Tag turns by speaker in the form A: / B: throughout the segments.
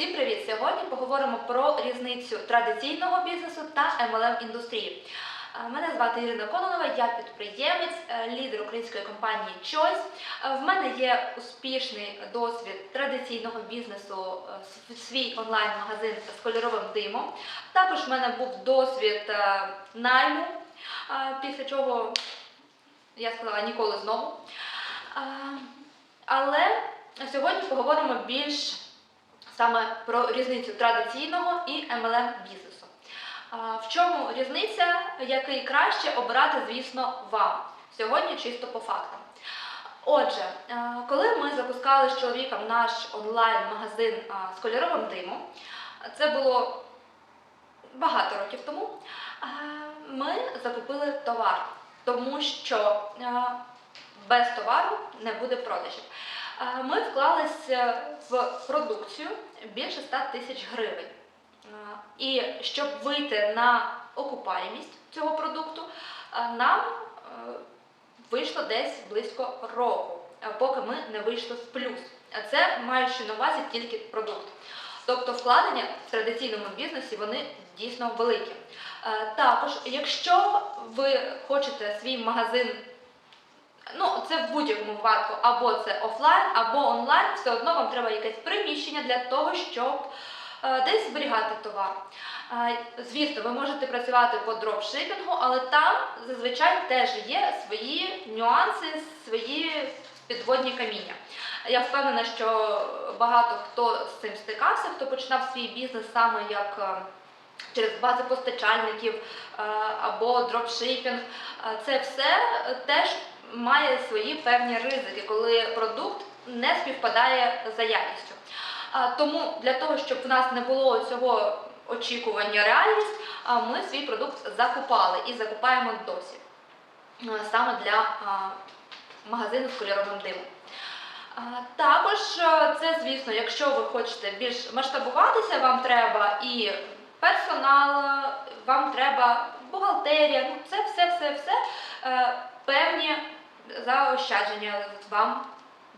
A: Всім привіт! Сьогодні поговоримо про різницю традиційного бізнесу та MLM індустрії. Е, Мене звати Ірина Кононова, я підприємець, е, лідер української компанії Choice. Е, В мене є успішний досвід традиційного бізнесу, свій онлайн-магазин з кольоровим димом. Також в мене був досвід найму, після чого я сказала ніколи знову. Але сьогодні поговоримо більш саме про різницю традиційного і MLM бізнесу. В чому різниця, який краще обирати, звісно, вам. Сьогодні чисто по фактам. Отже, е, коли ми запускали з чоловіком наш онлайн-магазин з кольоровим димом, це було багато років тому, е, ми закупили товар, тому що е, без товару не буде продажів. Е, Ми вклалися в продукцію більше 100 тисяч гривень. Е, І щоб вийти на окупаємість цього продукту, е, нам вийшло десь близько року, поки ми не вийшли в плюс. Це маючи на увазі тільки продукт. Тобто вкладення в традиційному бізнесі вони дійсно великі. Також, якщо ви хочете свій магазин Ну, це в будь-якому випадку, або це офлайн, або онлайн, все одно вам треба якесь приміщення для того, щоб е, десь зберігати товар. Е, звісно, ви можете працювати по дропшипінгу, але там зазвичай теж є свої нюанси, свої підводні каміння. Я впевнена, що багато хто з цим стикався, хто починав свій бізнес саме як е, через бази постачальників е, або дропшипінг. Е, Це все теж має свої певні ризики, коли продукт не співпадає за якістю. Тому для того, щоб в нас не було цього очікування реальність, ми свій продукт закупали і закупаємо досі саме для магазину з кольоровим димом. Також це, звісно, якщо ви хочете більш масштабуватися, вам треба і персонал, вам треба бухгалтерія, ну це все, все, все е, певні заощадження вам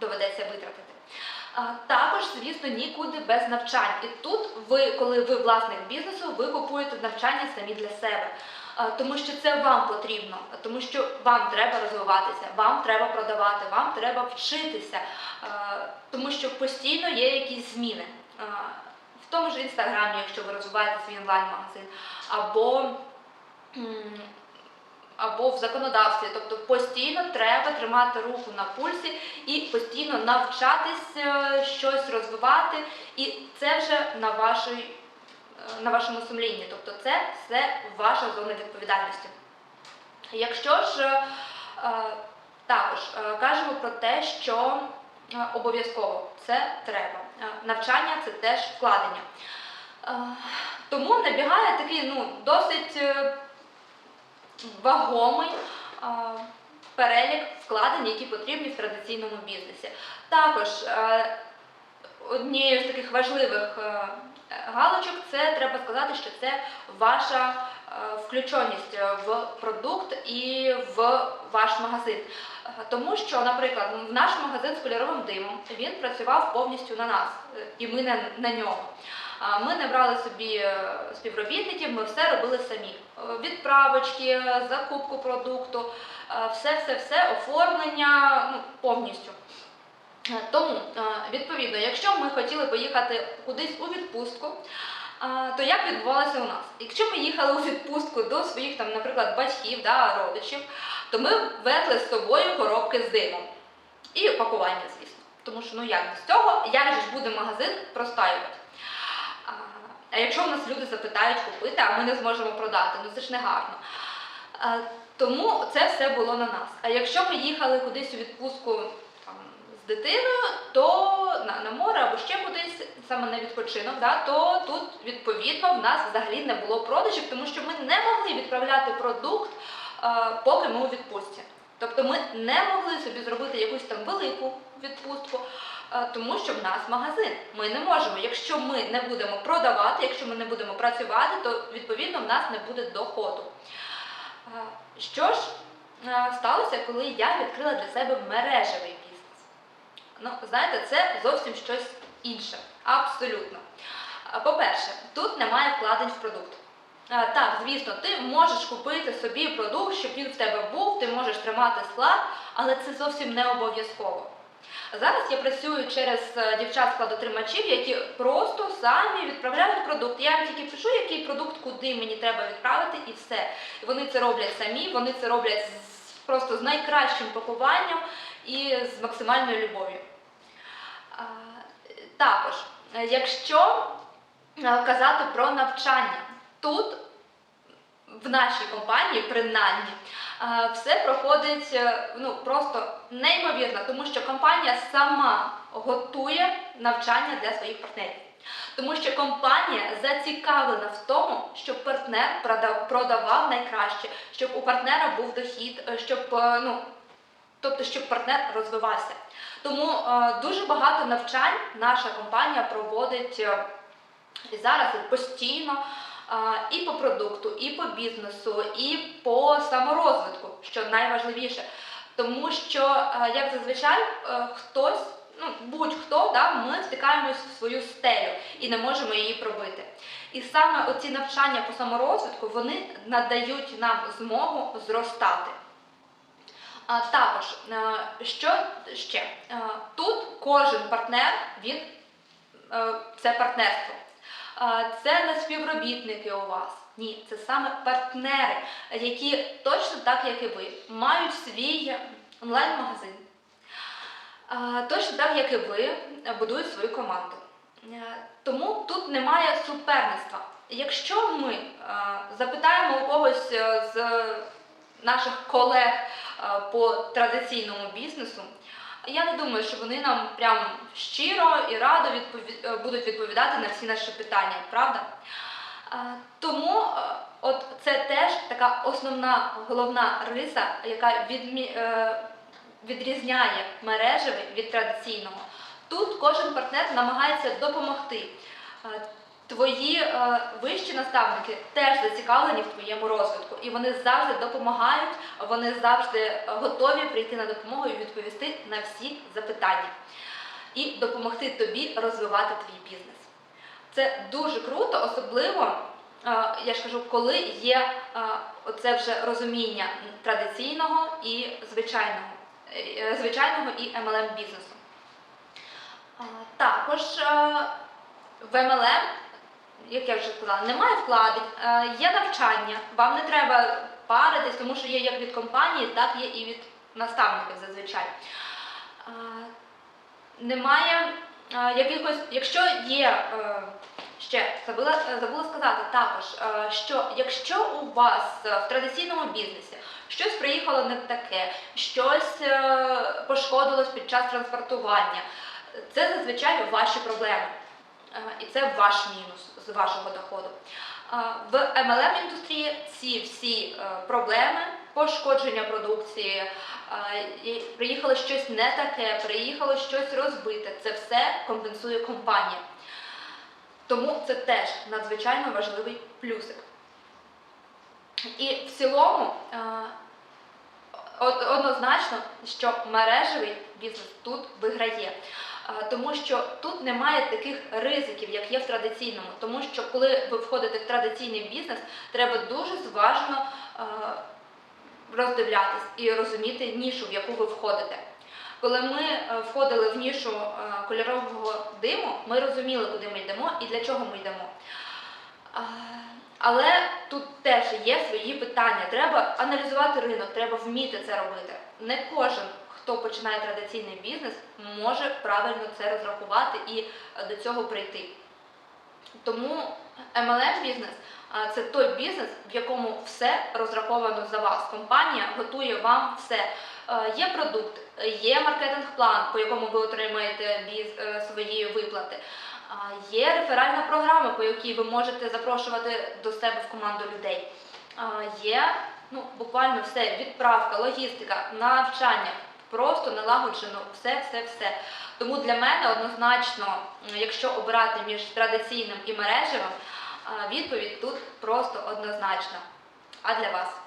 A: доведеться витратити. Також, звісно, нікуди без навчань. І тут ви, коли ви власник бізнесу, ви купуєте навчання самі для себе. Тому що це вам потрібно, тому що вам треба розвиватися, вам треба продавати, вам треба вчитися, тому що постійно є якісь зміни. В тому ж інстаграмі, якщо ви розвиваєте свій онлайн-магазин, або або в законодавстві. Тобто постійно треба тримати руку на пульсі і постійно навчатись е, щось розвивати, і це вже на вашій, е, на вашому сумлінні. Тобто це все ваша зона відповідальності. Якщо ж е, також кажемо про те, що обов'язково це треба. Навчання це теж вкладення. Тому набігає такий ну, досить вагомий е, перелік вкладень, які потрібні в традиційному бізнесі. Також е, однією з таких важливих е, галочок це треба сказати, що це ваша включеність в продукт і в ваш магазин. Тому що, наприклад, в наш магазин з кольоровим димом він працював повністю на нас, і ми на, на нього. Ми не брали собі е, співробітників, ми все робили самі. Е, Відправочки, е, закупку продукту, все-все-все, оформлення ну, повністю. Тому, відповідно, якщо ми хотіли поїхати кудись у відпустку, то як відбувалося у нас? Якщо ми їхали у відпустку до своїх, там, наприклад, батьків, да, родичів, то ми везли з собою коробки з димом і пакування, звісно. Тому що ну як без цього, як же ж буде магазин простаювати? А, якщо в нас люди запитають купити, а ми не зможемо продати, ну це ж не гарно. Тому це все було на нас. А якщо ми їхали кудись у відпустку там, з дитиною, то на, на море або ще кудись, саме на відпочинок, да, то тут відповідно в нас взагалі не було продажів, тому що ми не могли відправляти продукт, поки ми у відпустці. Тобто ми не могли собі зробити якусь там велику відпустку, тому що в нас магазин. Ми не можемо. Якщо ми не будемо продавати, якщо ми не будемо працювати, то відповідно в нас не буде доходу. Що ж сталося, коли я відкрила для себе мережевий бізнес? Ну, знаєте, це зовсім щось інше. Абсолютно. По-перше, тут немає вкладень в продукт. Так, звісно, ти можеш купити собі продукт, щоб він в тебе був, ти можеш тримати склад, але це зовсім не обов'язково. Зараз я працюю через е, дівчат-складотримачів, які просто самі відправляють продукт. Я їм тільки пишу, який продукт, куди мені треба відправити, і все. Вони це роблять самі, вони це роблять просто з найкращим пакуванням і з максимальною любов'ю. Також, е, якщо е, казати про навчання, тут в нашій компанії, принаймні, все проходить е, ну, просто неймовірно, тому що компанія сама готує навчання для своїх партнерів. Тому що компанія зацікавлена в тому, щоб партнер продавав найкраще, щоб у партнера був дохід, е, щоб е, ну, тобто, щоб партнер розвивався. Тому дуже багато навчань наша компанія проводить і зараз і постійно і по продукту, і по бізнесу, і по саморозвитку, що найважливіше. Тому що, е, як зазвичай, е, хтось, ну будь-хто, да, ми втикаємось в свою стелю і не можемо її пробити. І саме оці навчання по саморозвитку вони надають нам змогу зростати. А також, е, що ще? Тут кожен партнер він це партнерство. Це не співробітники у вас. Ні, це саме партнери, які точно так, як і ви, мають свій онлайн-магазин. Точно так, як і ви, будують свою команду. Тому тут немає суперництва. Якщо ми запитаємо у когось е, з наших колег по традиційному бізнесу, я не думаю, що вони нам прям щиро і радо відпові- е, будуть відповідати на всі наші питання, правда? Е, Тому е, от це теж така основна головна риса, яка відмі... відрізняє мережевий від традиційного. Тут кожен партнер намагається допомогти. Е, Твої е, вищі наставники теж зацікавлені в твоєму розвитку, і вони завжди допомагають, вони завжди готові прийти на допомогу і відповісти на всі запитання і допомогти тобі розвивати твій бізнес. Це дуже круто, особливо, е, я ж кажу, коли є е, оце вже розуміння традиційного і звичайного, е, звичайного і MLM бізнесу. А, Також е, в MLM, як я вже сказала, немає вкладень, е, є навчання. Вам не треба паритись, тому що є як від компанії, так є і від наставників зазвичай. Е, Немає е, якихось, якщо є ще забула, забула сказати також, що якщо у вас в традиційному бізнесі щось приїхало не таке, щось пошкодилось під час транспортування, це зазвичай ваші проблеми. І це ваш мінус з вашого доходу. В MLM індустрії ці всі е, проблеми, пошкодження продукції, е, приїхало щось не таке, приїхало щось розбите. Це все компенсує компанія. Тому це теж надзвичайно важливий плюсик. І в цілому е, однозначно, що мережевий бізнес тут виграє. Тому що тут немає таких ризиків, як є в традиційному. Тому що коли ви входите в традиційний бізнес, треба дуже зважно роздивлятись і розуміти нішу, в яку ви входите. Коли ми е, входили в нішу е, кольорового диму, ми розуміли, куди ми йдемо і для чого ми йдемо. Але тут теж є свої питання. Треба аналізувати ринок, треба вміти це робити. Не кожен, хто починає традиційний бізнес, може правильно це розрахувати і е, до цього прийти. Тому MLM бізнес це той бізнес, в якому все розраховано за вас. Компанія готує вам все. Е, Є продукт, є маркетинг-план, по якому ви отримаєте е, свої виплати. Є реферальна програма, по якій ви можете запрошувати до себе в команду людей. Є ну, буквально все, відправка, логістика, навчання, просто налагоджено все, все, все. Тому для мене однозначно, якщо обирати між традиційним і мережевим, відповідь тут просто однозначна. А для вас?